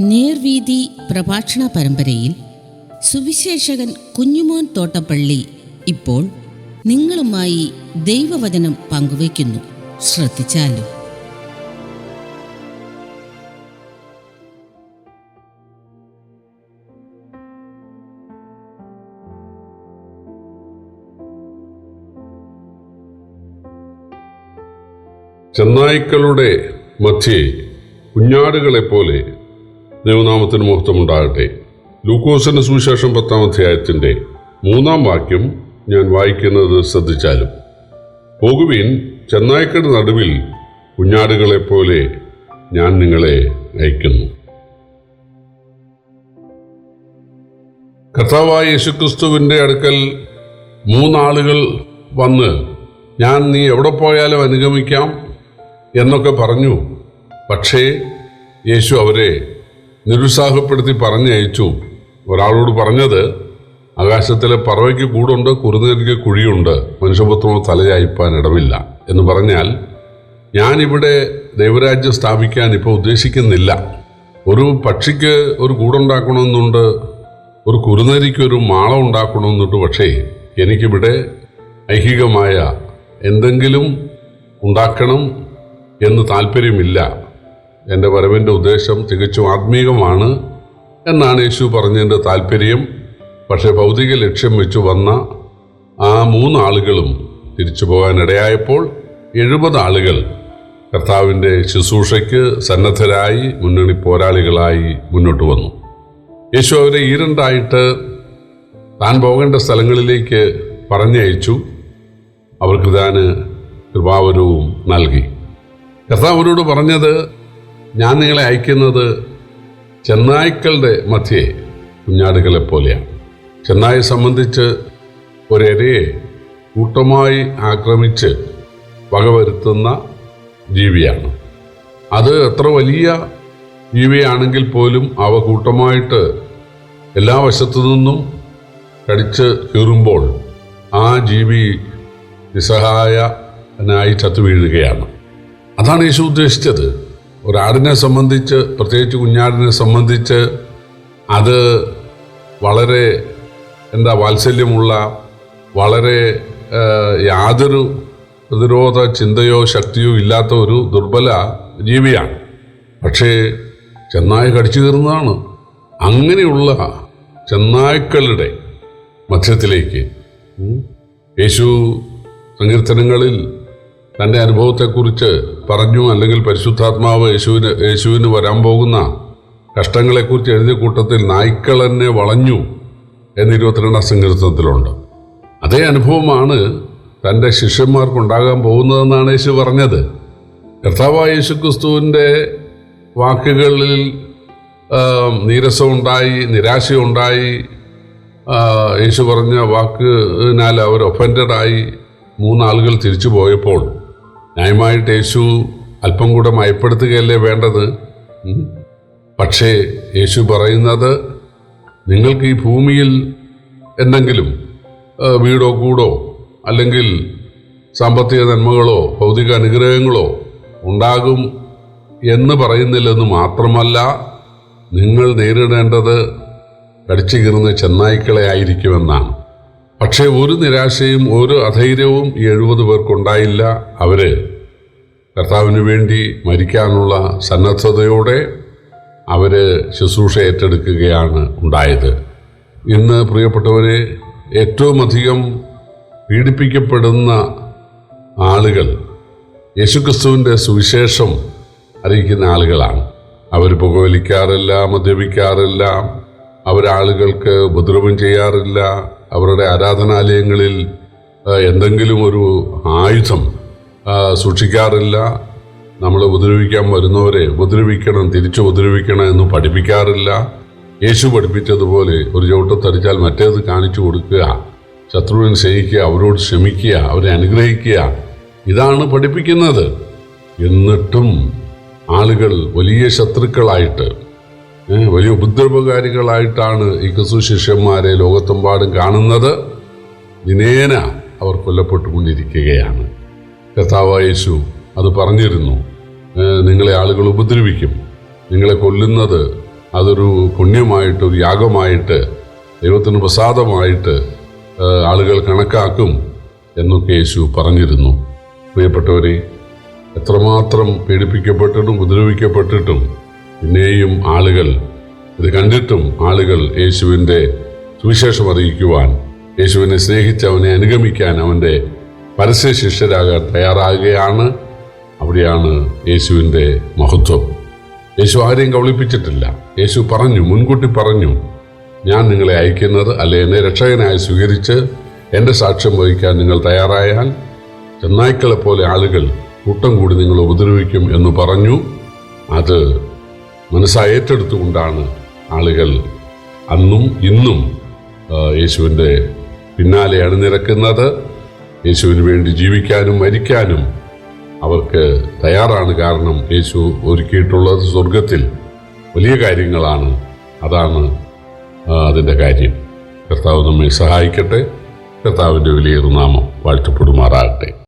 നേർവീതി പ്രഭാഷണ പരമ്പരയിൽ സുവിശേഷകൻ കുഞ്ഞുമോൻ തോട്ടപ്പള്ളി ഇപ്പോൾ നിങ്ങളുമായി ദൈവവചനം പങ്കുവയ്ക്കുന്നു. ശ്രദ്ധിച്ചാലും? ചെന്നായ്ക്കളുടെ മധ്യേ കുഞ്ഞാടുകളെപ്പോലെ ദൈവനാമത്തിന് മുഹൂർത്തമുണ്ടാകട്ടെ ലൂക്കോസിന്റെ സുവിശേഷം പത്താം അധ്യായത്തിന്റെ മൂന്നാം വാക്യം ഞാൻ വായിക്കുന്നത് ശ്രദ്ധിച്ചാലും. പോകുവിൻ ചെന്നായ്ക്കട നടുവിൽ കുഞ്ഞാടുകളെ പോലെ ഞാൻ നിങ്ങളെ അയക്കുന്നു. കർത്താവായ യേശുക്രിസ്തുവിന്റെ അടുക്കൽ മൂന്നാളുകൾ വന്ന് ഞാൻ നീ എവിടെ പോയാലും അനുഗമിക്കാം എന്നൊക്കെ പറഞ്ഞു. പക്ഷേ യേശു അവരെ നിരുത്സാഹപ്പെടുത്തി പറഞ്ഞയച്ചു. ഒരാളോട് പറഞ്ഞത് ആകാശത്തിലെ പറവയ്ക്ക് കൂടുണ്ട് കുറുനേരിക്ക് കുഴിയുണ്ട് മനുഷ്യപുത്രമോ തലയായിപ്പാൻ ഇടമില്ല എന്ന് പറഞ്ഞാൽ ഞാനിവിടെ ദൈവരാജ്യം സ്ഥാപിക്കാൻ ഇപ്പോൾ ഉദ്ദേശിക്കുന്നില്ല. ഒരു പക്ഷിക്ക് ഒരു കൂടുണ്ടാക്കണമെന്നുണ്ട് ഒരു കുറുനരിക്ക് ഒരു മാള ഉണ്ടാക്കണമെന്നുണ്ട് പക്ഷേ എനിക്കിവിടെ ഐഹികമായ എന്തെങ്കിലും ഉണ്ടാക്കണം എന്ന് താല്പര്യമില്ല. എന്റെ വരവിന്റെ ഉദ്ദേശം തികച്ചും ആത്മീകമാണ് എന്നാണ് യേശു പറഞ്ഞതിന്റെ താല്പര്യം. പക്ഷേ ഭൗതിക ലക്ഷ്യം വെച്ചു വന്ന ആ മൂന്നാളുകളും തിരിച്ചു പോകാനിടയായപ്പോൾ എഴുപത് ആളുകൾ കർത്താവിന്റെ ശുശ്രൂഷയ്ക്ക് സന്നദ്ധരായി മുന്നണി പോരാളികളായി മുന്നോട്ട് വന്നു. യേശു അവരെ ഈരണ്ടായിട്ട് താൻ പോകേണ്ട സ്ഥലങ്ങളിലേക്ക് പറഞ്ഞയച്ചു. അവർക്ക് താൻ കൃപാവരവും നൽകി. കർത്താവ് അവരോട് പറഞ്ഞത് ഞാൻ നിങ്ങളെ അയക്കുന്നത് ചെന്നായ്ക്കളുടെ മധ്യേ കുഞ്ഞാടുകളെ പോലെയാണ്. ചെന്നായെ സംബന്ധിച്ച് ഒരരയെ കൂട്ടമായി ആക്രമിച്ച് വകവരുത്തുന്ന ജീവിയാണ്. അത് എത്ര വലിയ ജീവിയാണെങ്കിൽ പോലും അവ കൂട്ടമായിട്ട് എല്ലാ വശത്തു നിന്നും കടിച്ച് കീറുമ്പോൾ ആ ജീവി നിസ്സഹായനായി ചത്തു വീഴുകയാണ്. അതാണ് യേശു ഉദ്ദേശിച്ചത്. ഒരാടിനെ സംബന്ധിച്ച് പ്രത്യേകിച്ച് കുഞ്ഞാടിനെ സംബന്ധിച്ച് അത് വളരെ എന്താ വാത്സല്യമുള്ള വളരെ യാതൊരു പ്രതിരോധ ചിന്തയോ ശക്തിയോ ഇല്ലാത്ത ഒരു ദുർബല ജീവിയാണ്. പക്ഷേ ചെന്നായ കടിച്ചു തീർന്നതാണ്. അങ്ങനെയുള്ള ചെന്നായ്ക്കളുടെ മധ്യത്തിലേക്ക് യേശു സങ്കീർത്തനങ്ങളിൽ തന്റെ അനുഭവത്തെക്കുറിച്ച് പറഞ്ഞു അല്ലെങ്കിൽ പരിശുദ്ധാത്മാവ് യേശുവിന് യേശുവിന് വരാൻ പോകുന്ന കഷ്ടങ്ങളെക്കുറിച്ച് എഴുതിയ കൂട്ടത്തിൽ നായ്ക്കൾ എന്നെ വളഞ്ഞു എന്ന് ഇരുപത്തിരണ്ടാം സങ്കീർത്തനത്തിലുണ്ട്. അതേ അനുഭവമാണ് തന്റെ ശിഷ്യന്മാർക്കുണ്ടാകാൻ പോകുന്നതെന്നാണ് യേശു പറഞ്ഞത്. കർത്താവായ യേശു ക്രിസ്തുവിന്റെ വാക്കുകളിൽ നീരസമുണ്ടായി നിരാശയുണ്ടായി. യേശു പറഞ്ഞ വാക്കിനാൽ അവർ ഒഫൻഡഡായി മൂന്നാളുകൾ തിരിച്ചു പോയപ്പോൾ ന്യായമായിട്ട് യേശു അല്പം കൂടെ മയപ്പെടുത്തുകയല്ലേ വേണ്ടത്? പക്ഷേ യേശു പറയുന്നത് നിങ്ങൾക്ക് ഈ ഭൂമിയിൽ എന്തെങ്കിലും വീടോ കൂടോ അല്ലെങ്കിൽ സാമ്പത്തിക നന്മകളോ ഭൗതിക അനുഗ്രഹങ്ങളോ ഉണ്ടാകും എന്ന് പറയുന്നില്ലെന്ന് മാത്രമല്ല നിങ്ങൾ നേരിടേണ്ടത് കടിച്ചു കീറുന്ന ചെന്നായ്ക്കളെ ആയിരിക്കുമെന്നാണ്. പക്ഷേ ഒരു നിരാശയും ഒരു അധൈര്യവും എഴുപത് പേർക്കുണ്ടായില്ല. അവർ കർത്താവിന് വേണ്ടി മരിക്കാനുള്ള സന്നദ്ധതയോടെ അവർ ശുശ്രൂഷ ഏറ്റെടുക്കുകയാണ് ഉണ്ടായത്. ഇന്ന് പ്രിയപ്പെട്ടവരെ ഏറ്റവും അധികം പീഡിപ്പിക്കപ്പെടുന്ന ആളുകൾ യേശുക്രിസ്തുവിന്റെ സുവിശേഷം അറിയിക്കുന്ന ആളുകളാണ്. അവർ പുകവലിക്കാറില്ല മദ്യപിക്കാറില്ല അവരാളുകൾക്ക് ഉപദ്രവം ചെയ്യാറില്ല അവരുടെ ആരാധനാലയങ്ങളിൽ എന്തെങ്കിലും ഒരു ആയുധം സൂക്ഷിക്കാറില്ല. നമ്മൾ ഉപദ്രവിക്കാൻ വരുന്നവരെ ഉപദ്രവിക്കണം തിരിച്ചു ഉപദ്രവിക്കണം എന്ന് പഠിപ്പിക്കാറില്ല. യേശു പഠിപ്പിച്ചതുപോലെ ഒരു ചവിട്ടത്തടിച്ചാൽ മറ്റേത് കാണിച്ചു കൊടുക്കുക ശത്രുവിനെ സ്നേഹിക്കുക അവരോട് ക്ഷമിക്കുക അവരെ അനുഗ്രഹിക്കുക. ഇതാണ് പഠിപ്പിക്കുന്നത്. എന്നിട്ടും ആളുകൾ വലിയ ശത്രുക്കളായിട്ട് വലിയ ഉപദ്രവകാരികളായിട്ടാണ് ഈ ക്രിസ്തു ശിഷ്യന്മാരെ ലോകത്തെമ്പാടും കാണുന്നത്. ദിനേന അവർ കൊല്ലപ്പെട്ടുകൊണ്ടിരിക്കുകയാണ്. കർത്താവ് യേശു അത് പറഞ്ഞിരുന്നു. നിങ്ങളെ ആളുകൾ ഉപദ്രവിക്കും. നിങ്ങളെ കൊല്ലുന്നത് അതൊരു പുണ്യമായിട്ട് ഒരു യാഗമായിട്ട് ദൈവത്തിന് പ്രസാദമായിട്ട് ആളുകൾ കണക്കാക്കും എന്നൊക്കെ യേശു പറഞ്ഞിരുന്നു. പ്രിയപ്പെട്ടവരെ എത്രമാത്രം പീഡിപ്പിക്കപ്പെട്ടിട്ടും ഉപദ്രവിക്കപ്പെട്ടിട്ടും പിന്നെയും ആളുകൾ ഇത് കണ്ടിട്ടും ആളുകൾ യേശുവിന്റെ സുവിശേഷം അറിയിക്കുവാൻ യേശുവിനെ സ്നേഹിച്ച് അവനെ അനുഗമിക്കാൻ അവന്റെ പരസ്യ ശിഷ്യരാകാൻ തയ്യാറാകുകയാണ്. അവിടെയാണ് യേശുവിന്റെ മഹത്വം. യേശു ആരെയും കബളിപ്പിച്ചിട്ടില്ല. യേശു പറഞ്ഞു മുൻകൂട്ടി പറഞ്ഞു ഞാൻ നിങ്ങളെ അയക്കുന്നത് അല്ലെ? എന്നെ രക്ഷകനായി സ്വീകരിച്ച് എന്റെ സാക്ഷ്യം വഹിക്കാൻ നിങ്ങൾ തയ്യാറായാൽ ചെന്നായ്ക്കളെ പോലെ ആളുകൾ കൂട്ടം കൂടി നിങ്ങൾ ഉപദ്രവിക്കും എന്ന് പറഞ്ഞു. അത് മനസ്സായി ഏറ്റെടുത്തുകൊണ്ടാണ് ആളുകൾ അന്നും ഇന്നും യേശുവിന്റെ പിന്നാലെ അണിനിരക്കുന്നത്. യേശുവിന് വേണ്ടി ജീവിക്കാനും മരിക്കാനും അവർക്ക് തയ്യാറാണ് കാരണം യേശു ഒരുക്കിയിട്ടുള്ളത് സ്വർഗത്തിൽ വലിയ കാര്യങ്ങളാണ്. അതാണ് അതിന്റെ കാര്യം. കർത്താവ് നമ്മെ സഹായിക്കട്ടെ. കർത്താവിന്റെ വലിയൊരു നാമം വാഴ്ത്തപ്പെടുമാറാകട്ടെ.